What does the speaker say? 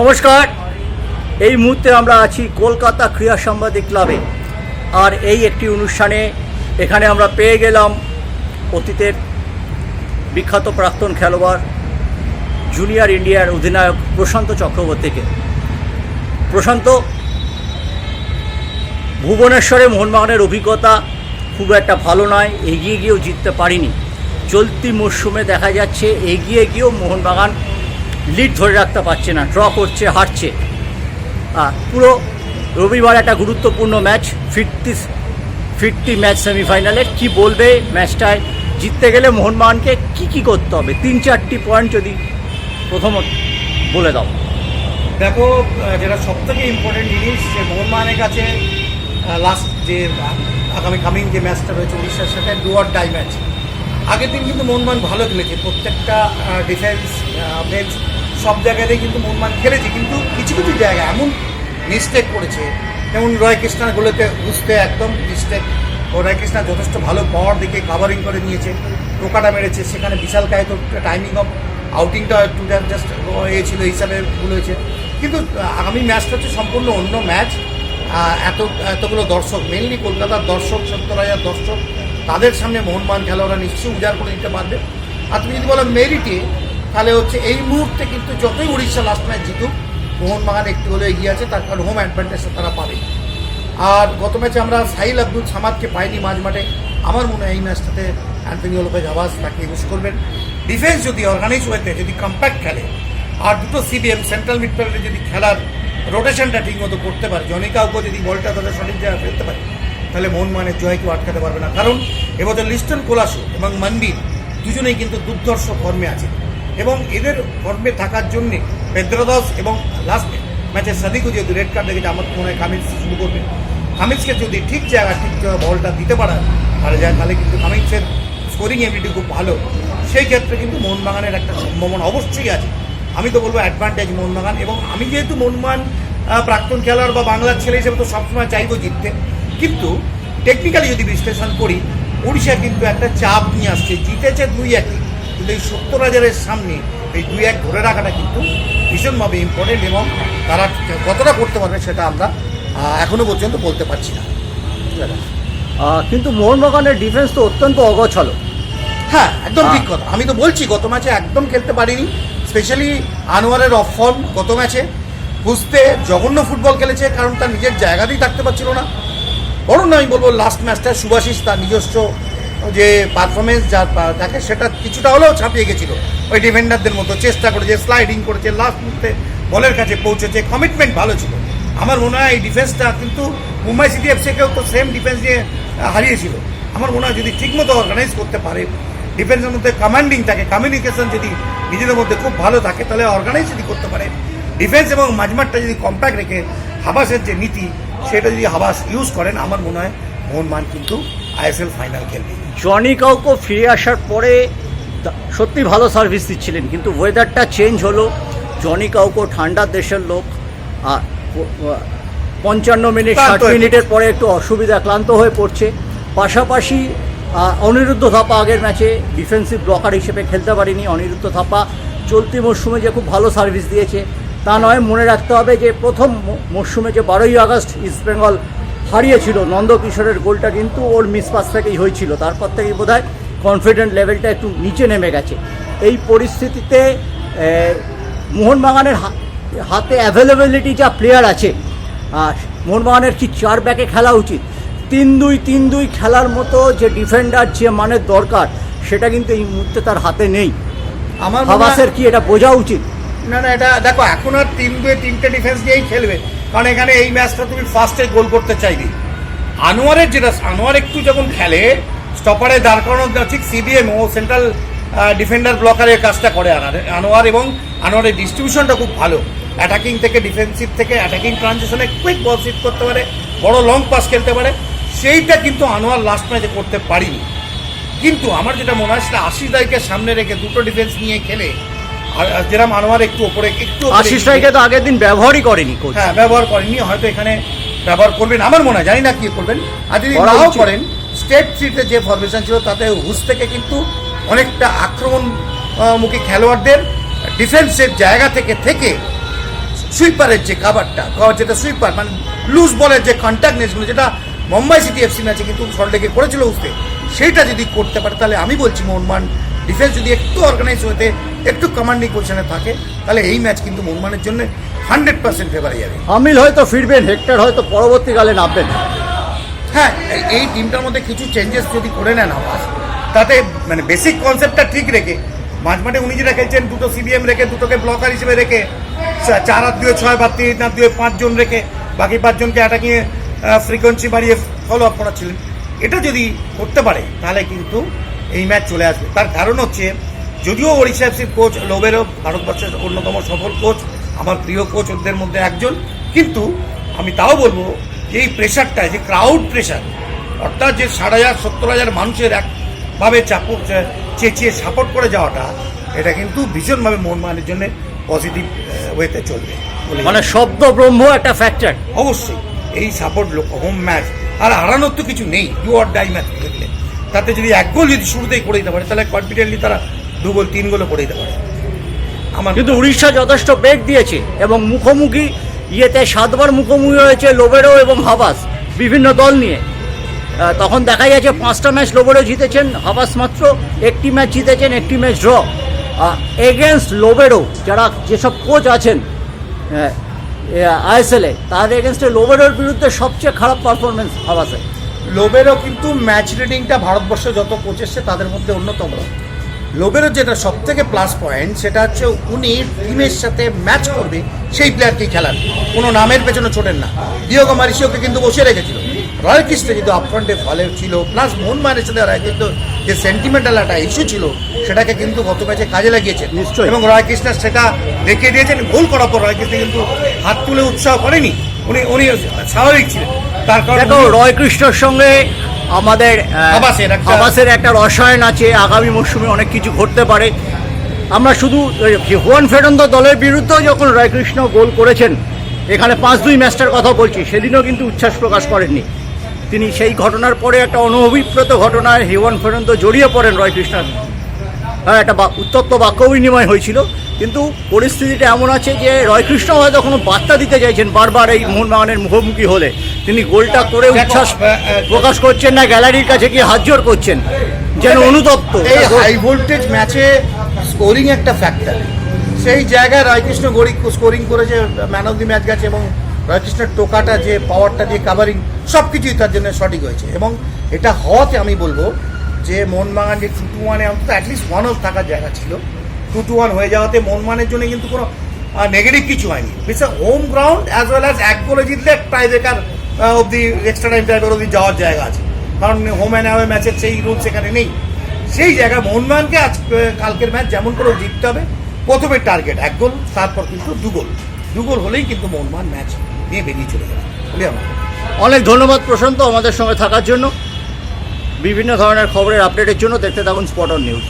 নমস্কার। এই মুহূর্তে আমরা আছি কলকাতা ক্রীড়া সাংবাদিক ক্লাবে। আর এই একটি অনুষ্ঠানে এখানে আমরা পেয়ে গেলাম অতীতের বিখ্যাত প্রাক্তন খেলোয়াড়, জুনিয়র ইন্ডিয়ার অধিনায়ক প্রশান্ত চক্রবর্তীকে। প্রশান্ত, ভুবনেশ্বরে মোহনবাগানের অভিজ্ঞতা খুব একটা ভালো নয়, এগিয়ে গিয়েও জিততে পারিনি। চলতি মরশুমে দেখা যাচ্ছে এগিয়ে গিয়েও মোহনবাগান লিড ধরে রাখতে পারছে না, ড্র করছে, হারছে। আর পুরো রবিবার একটা গুরুত্বপূর্ণ ম্যাচ, ফিফটি ফিফটি ম্যাচ সেমিফাইনালে। কি বলবে ম্যাচটায়? জিততে গেলে মোহনবাগানকে কি কি করতে হবে? তিন, চারটি পয়েন্ট যদি প্রথমত বলে দাও। দেখো, যেটা সব থেকে ইম্পর্টেন্ট জিনিস যে মোহনবাগানের কাছে লাস্ট যে আগামী কামিং যে ম্যাচটা রয়েছে, উড়িষ্যার সাথে ডু অর ডাই ম্যাচ। আগের দিন কিন্তু মোহনবাগান ভালো খেলেছে। প্রত্যেকটা ডিফেন্স বেঞ্চ সব জায়গাতেই কিন্তু মোহনবাগান খেলেছে, কিন্তু কিছু কিছু জায়গায় এমন মিস্টেক করেছে। যেমন রয় কৃষ্ণার গোলেতে বুঝতে একদম মিস্টেক রয় কৃষ্ণা যথেষ্ট ভালো পাওয়ার দিকে কাভারিং করে নিয়েছে, টোকাটা মেরেছে, সেখানে বিশাল কায় তো টাইমিং অফ আউটিংটা একটু জাস্ট এ ছিল হিসাবে ভুল হয়েছে। কিন্তু আগামী ম্যাচটা হচ্ছে সম্পূর্ণ অন্য ম্যাচ এত, এতগুলো দর্শক মেনলি কলকাতার দর্শক সত্তর হাজার দর্শক, তাদের সামনে মোহনবাগান খেলোয়াড়রা নিশ্চয়ই উজাড় করে দিতে পারবে। আর তুমি যদি বলো মেরিটে তাহলে হচ্ছে এই মুহূর্তে কিন্তু যতই উড়িষ্যা লাস্ট ম্যাচ জিতুক, মোহনবাগান একটু হলে এগিয়ে আছে, তার কারণ হোম অ্যাডভান্টেজটা তারা পাবে আর গত ম্যাচে আমরা সাহিল আব্দুল সামাদকে পাইনি মাঝ মাঠে। আমার মনে হয় এই ম্যাচটাতে অ্যান্থনি লোপেজ আওয়াজ তাকে ইউজ করবেন। ডিফেন্স যদি অর্গানাইজ ওয়েতে যদি কম্প্যাক্ট খেলে, আর দুটো সিবিএম সেন্ট্রাল মিডফিল্ডে যদি খেলার রোটেশনটা ঠিকমতো করতে পারে জনি কাউকে যদি বলটা তাদের সঠিক জায়গায় ফেলতে পারে, তাহলে মোহনবাগানের জয় কেউ আটকাতে পারবে না। কারণ এবছর লিস্টন কোলাসো এবং মন্দির দুজনেই কিন্তু দুর্ধর্ষ ফর্মে আছে। এবং এদের ফর্মে থাকার জন্যে পেদ্রদাস এবং লাস্ট ম্যাচে সাদিকও যেহেতু রেড কার্ড দেখেছে আমার মনে হয় কামিন্স শুরু করবে। কামিন্সকে যদি ঠিক জায়গা, ঠিক বলটা দিতে পারে, তাহলে যায় তাহলে কিন্তু কামিন্সের স্কোরিং এবিলিটি খুব ভালো। সেই ক্ষেত্রে কিন্তু মোহনবাগানের একটা সম্ভাবনা অবশ্যই আছে। আমি তো বলব অ্যাডভান্টেজ মোহনবাগান এবং আমি যেহেতু মোহনবাগান প্রাক্তন খেলোয়াড় বা বাংলার ছেলে হিসেবে তো সবসময় চাইব জিততে। কিন্তু টেকনিক্যালি যদি বিশ্লেষণ করি উড়িষ্যা কিন্তু একটা চাপ নিয়ে আসছে। জিতেছে দুই একই কিন্তু এই সত্তর হাজারের সামনে এই দুই এক ধরে রাখাটা কিন্তু ভীষণভাবে ইম্পর্টেন্ট এবং তারা কতটা করতে পারবে সেটা আমরা এখনও পর্যন্ত বলতে পারছি না। কিন্তু মোহনবাগানের ডিফেন্স তো অত্যন্ত অগছালো। হ্যাঁ একদম। ঠিক কথা। আমি তো বলছি গত ম্যাচে একদম খেলতে পারিনি। স্পেশালি আনোয়ারের অফ ফর্ম গত ম্যাচে। বুঝতে জঘন্য ফুটবল খেলেছে কারণ তার নিজের জায়গাতেই থাকতে পারছিল না। বরং আমি বলব লাস্ট ম্যাচটা সুভাশিস তার নিজস্ব যে পারফরমেন্স যার দেখে, সেটা কিছুটা হলেও ছাপিয়ে গেছিল। ওই ডিফেন্ডারদের মতো চেষ্টা করেছে স্লাইডিং করেছে লাস্ট মুহূর্তে বলের কাছে পৌঁছেছে কমিটমেন্ট ভালো ছিল। আমার মনে হয় এই ডিফেন্সটা কিন্তু মুম্বাই সিটি এফসিকেও তো সেম ডিফেন্স দিয়ে হারিয়েছিল। আমার মনে হয় যদি ঠিকমতো অর্গানাইজ করতে পারে ডিফেন্সের মধ্যে কমান্ডিং থাকে কমিউনিকেশন যদি নিজেদের মধ্যে খুব ভালো থাকে, তাহলে অর্গানাইজ যদি করতে পারে ডিফেন্স এবং মাঝমাঠটা যদি কম্প্যাক্ট রেখে, হাবাসের যে নীতি, সেটা যদি হাবাস ইউজ করেন, আমার মনে হয় মোহনমান কিন্তু আইএসএল ফাইনাল খেলবে। জনি কাউকে ফিরে আসার পরে সত্যি ভালো সার্ভিস দিচ্ছিলেন কিন্তু ওয়েদারটা চেঞ্জ হলো। জনি কাউকে ঠান্ডার দেশের লোক আর পঞ্চান্ন মিনিট ষাট মিনিটের পরে একটু অসুবিধা ক্লান্ত হয়ে পড়ছে। পাশাপাশি অনিরুদ্ধ থাপা আগের ম্যাচে ডিফেন্সিভ ব্লকার হিসেবে খেলতে পারেনি। অনিরুদ্ধ থাপা চলতি মরশুমে যে খুব ভালো সার্ভিস দিয়েছে তা নয় মনে রাখতে হবে যে প্রথম মরশুমে যে বারোই আগস্ট ইস্টবেঙ্গল হারিয়েছিল। নন্দকিশোরের গোলটা কিন্তু ওর মিসপাস থেকেই হয়েছিল। তারপর থেকেই বোধ হয় কনফিডেন্ট লেভেলটা একটু নিচে নেমে গেছে। এই পরিস্থিতিতে মোহনবাগানের হাতে অ্যাভেলেবিলিটি যা প্লেয়ার আছে আর মোহনবাগানের কি চার ব্যাকে খেলা উচিত? তিন দুই তিন দুই খেলার মতো যে ডিফেন্ডার যে মানের দরকার সেটা কিন্তু এই মুহূর্তে তার হাতে নেই। আমার হাবাসের কি এটা বোঝা উচিত? না না এটা দেখো এখন আর তিন দুয়ে তিনটে ডিফেন্স দিয়েই খেলবে। কারণ এখানে এই ম্যাচটা তুমি ফার্স্টে গোল করতে চাইবে আনোয়ারের যেটা আনোয়ার একটু যখন খেলে স্টপারে দাঁড় করানো ঠিক সিবিএম ও সেন্ট্রাল ডিফেন্ডার ব্লকারের কাজটা করে আনোয়ার এবং আনোয়ারের ডিস্ট্রিবিউশনটা খুব ভালো। অ্যাটাকিং থেকে ডিফেন্সিভ থেকে অ্যাটাকিং ট্রানজিশনে কুইক বল সিট করতে পারে, বড় লং পাস খেলতে পারে। সেইটা কিন্তু আনোয়ার লাস্ট ম্যাচে করতে পারিনি। কিন্তু আমার যেটা মনে হয় সেটা আশিস দাইকে সামনে রেখে দুটো ডিফেন্স নিয়ে খেলে আর যেরকম আনোয়ার একটু ওপরে একটু আশিস রায়কে তো আগের দিন ব্যবহারই করেনি কোচ। হ্যাঁ ব্যবহার করেননি হয়তো এখানে ব্যবহার করবেন। আমার মনে হয় জানি না কি করবেন। আর যদি নাও করেন স্টেট সিটে যে ফরমেশন ছিল তাতে হুস থেকে কিন্তু অনেকটা আক্রমণ মুখী খেলোয়াড়দের ডিফেন্সের জায়গা থেকে থেকে সুইপারের যে কাভারটা যেটা সুইপার মানে লুজ বলের যে কন্ট্যাক্টনেসগুলো যেটা মুম্বাই সিটি এফসি ম্যাচে কিন্তু সল্টলেকে করেছিল উঠতে সেইটা যদি করতে পারে তাহলে আমি বলছি মোহনমান ডিফেন্স যদি একটু অর্গানাইজ হতে একটু কমান্ডিং পজিশনে থাকে তাহলে এই ম্যাচ কিন্তু মোহনমানের জন্য হান্ড্রেড পার্সেন্ট ফেভারে যাবে। আমিল হয়তো ফিরবেন হেক্টর হয়তো পরবর্তীকালে নামবেন। হ্যাঁ এই- টিমটার মধ্যে কিছু চেঞ্জেস যদি করে নেন আবাস তাতে মানে বেসিক কনসেপ্টটা ঠিক রেখে মাঝ মাঠে উনি যেটা খেলছেন দুটো সিবিএম রেখে দুটোকে ব্লকার হিসেবে রেখে চার হাত দিয়ে ছয় বা তিন হাত দিয়ে পাঁচজন রেখে বাকি পাঁচজনকে অ্যাটাকিং ফ্রিকোয়েন্সি বাড়িয়ে ফলো আপ করাচ্ছিলেন। এটা যদি করতে পারে তাহলে কিন্তু এই ম্যাচ চলে আসবে। তার কারণ হচ্ছে যদিও ওড়িশা এফসির কোচ লোবেরও ভারতবর্ষের অন্যতম সফল কোচ আমার প্রিয় কোচ ওদের মধ্যে একজন। কিন্তু আমি তাও বলব যে এই প্রেশারটা যে ক্রাউড প্রেশার অর্থাৎ যে ষাট হাজার সত্তর হাজার মানুষের একভাবে চাপক চেঁচিয়ে সাপোর্ট করে যাওয়াটা এটা কিন্তু ভীষণভাবে মোহনবাগানের জন্য পজিটিভ ওয়েতে চলবে মানে শব্দ ব্রহ্ম একটা ফ্যাক্টর অবশ্যই এই সাপোর্ট লোক হোম ম্যাচ আর হারানোর তো কিছু নেই ইউ অর ডাই ম্যাচ দেখলে। তাতে যদি এক গোল যদি শুরুতেই করে দিতে পারে, তাহলে কনফিডেন্টলি তারা দু গোল, তিন গোলও করে দিতে পারে। আমার কিন্তু উড়িষ্যা যথেষ্ট বেগ দিয়েছে এবং মুখোমুখি ইয়েতে সাতবার মুখোমুখি হয়েছে লোবেরো এবং হাবাস বিভিন্ন দল নিয়ে। তখন দেখা যাচ্ছে পাঁচটা ম্যাচ লোবেরো জিতেছেন, হাবাস মাত্র একটি ম্যাচ জিতেছেন, একটি ম্যাচ ড্র এগেনস্ট লোবেরো, যারা যেসব কোচ আছেন আইএসএলে তাদের এগেনস্টে লোবেরোর বিরুদ্ধে সবচেয়ে খারাপ পারফরমেন্স হাবাসের। লোবেরও কিন্তু ম্যাচ রিডিংটা ভারতবর্ষে যত কোচ এসছে তাদের মধ্যে অন্যতম। লোবেরও যেটা সব থেকে প্লাস পয়েন্ট সেটা হচ্ছে উনি টিমের সাথে ম্যাচ করবে সেই প্লেয়ারকেই খেলান কোনো নামের পেছনে ছোটেন না। ডিওগো মারিসিওকে কিন্তু বসে রেখেছিল। রয়্যাল কৃষ্ণে কিন্তু আপফ্রন্টে ফলে ছিল। প্লাস মন মানের সাথে কিন্তু যে সেন্টিমেন্টাল একটা ইস্যু ছিল সেটাকে কিন্তু গত ম্যাচে কাজে লাগিয়েছেন। নিশ্চয়ই। এবং রয় কৃষ্ণ সেটা দেখিয়ে দিয়েছেন। গোল করার পর রয় কৃষ্ণ কিন্তু হাত তুলে উৎসাহ করেনি। উনি উনি স্বাভাবিক ছিলেন। দেখো রয় কৃষ্ণর সঙ্গে আমাদের আবাসের একটা- রসায়ন আছে আগামী মরশুমে অনেক কিছু ঘটতে পারে। আমরা শুধু হুয়ান ফেরন্দ দলের বিরুদ্ধেও যখন রয়কৃষ্ণ গোল করেছেন এখানে পাঁচ দুই ম্যাচটার কথা বলছি সেদিনও কিন্তু উচ্ছ্বাস প্রকাশ করেননি। তিনি সেই ঘটনার পরে একটা অনভিপ্রেত ঘটনায় হিওয়ান ফেরন্দ জড়িয়ে পড়েন রয়কৃষ্ণর। হ্যাঁ একটা উত্তপ্ত বাক্য বিনিময় হয়েছিল। কিন্তু পরিস্থিতিটা এমন আছে যে রয়কৃষ্ণ হয়তো কোনো বার্তা দিতে চাইছেন বারবার এই মোহনবাগানের মুখোমুখি হলে। তিনি গোলটা করে উচ্ছ্বাস প্রকাশ করছেন না গ্যালারির কাছে গিয়ে হাত জোর করছেন যেন অনুতপ্ত। এই হাই ভোল্টেজ ম্যাচে স্কোরিং একটা ফ্যাক্টর সেই জায়গায় রায়কৃষ্ণ গড়ি স্কোরিং করেছে ম্যান অফ দি ম্যাচ গেছে এবং রায়কৃষ্ণের টোকাটা যে পাওয়ারটা দিয়ে কাভারিং সব কিছুই তার জন্য সঠিক হয়েছে। এবং এটা হওয়াতে আমি বলব যে মোহনবাগান যে টু টু ওয়ানে অন্তত অ্যাটলিস্ট ওয়ান অফ থাকার জায়গা ছিল। টু টু ওয়ান হয়ে যাওয়াতে মোহনবাগানের জন্য কিন্তু কোনো নেগেটিভ কিছু হয়নি। Because home ground as well as এক গোলে জিতলে টাই বেকার অব্দি এক্সট্রা টাইম টাইপের অব্দি যাওয়ার জায়গা আছে। কারণ হোম অ্যান্ড অ্যাওয়ে ম্যাচের সেই রুল সেখানে নেই। সেই জায়গায় মোহনবাগানকে আজ কালকের ম্যাচ যেমন করে জিততে হবে, প্রথমে টার্গেট এক গোল, তারপর কিন্তু দু গোল। দু গোল হলেই কিন্তু মোহনবাগান ম্যাচ নিয়ে বেরিয়ে চলে যাবে। বলে আমার অনেক ধন্যবাদ প্রশান্ত আমাদের সঙ্গে থাকার জন্য। বিভিন্ন ধরনের খবরের আপডেটের জন্য দেখতে থাকুন স্পট অন নিউজ